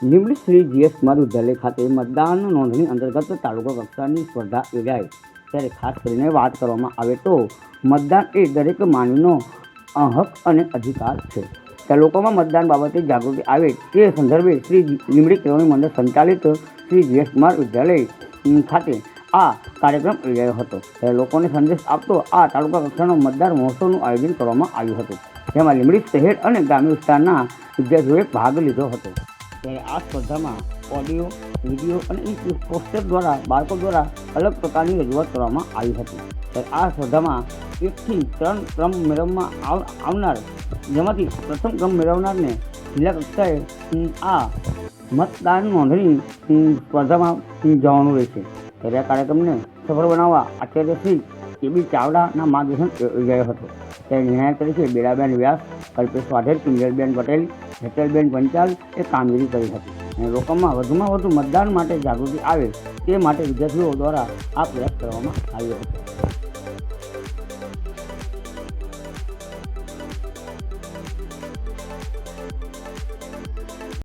Limbdi Shri GS Kumar Vidyalaya ખાતે મતદાન નોંધણી અંતર્ગત તાલુકા કક્ષાની સ્પર્ધા યોજાઈ. ત્યારે ખાસ કરીને વાત કરવામાં આવે તો મતદાન એ દરેક માનવીનો હક અને અધિકાર છે. ત્યાં લોકોમાં મતદાન બાબતે જાગૃતિ આવે તે સંદર્ભે શ્રી લીંબડી કેળવણી મંડળ સંચાલિત શ્રી જીએસ કુમાર વિદ્યાલય ખાતે આ કાર્યક્રમ યોજાયો હતો. ત્યારે લોકોને સંદેશ આપતો આ તાલુકા કક્ષાનો મતદાર મહોત્સવનું આયોજન કરવામાં આવ્યું હતું. જેમાં લીંબડી શહેર અને ગ્રામ્ય વિસ્તારના વિદ્યાર્થીઓએ ભાગ લીધો હતો. ત્યારે આ સ્પર્ધામાં ઓડિયો, વીડિયો અને પોસ્ટર દ્વારા બાળકો દ્વારા અલગ પ્રકારની રજૂઆત કરવામાં આવી હતી. ત્યારે આ સ્પર્ધામાં એકથી ત્રણ ક્રમ મેળવવામાં આવ, આવનાર, જેમાંથી પ્રથમ ક્રમ મેળવનારને જિલ્લા કક્ષાએ આ મતદાન નોંધણી સ્પર્ધામાં જવાનું રહેશે. ત્યારે આ કાર્યક્રમને સફળ બનાવવા આચાર્ય કેબી ચાવડાના માર્ગદર્શન યોજાયો હતો. ત્યારે નિર્ણાયક તરીકે બેડાબેન વ્યાસ, કલ્પેશ વાઢેર, કિંજલબેન પટેલ, હેતલબેન પંચાલ એ કામગીરી કરી હતી અને લોકોમાં વધુમાં વધુ મતદાન માટે જાગૃતિ આવે તે માટે વિદ્યાર્થીઓ દ્વારા આ પ્રયાસ કરવામાં આવ્યો હતો.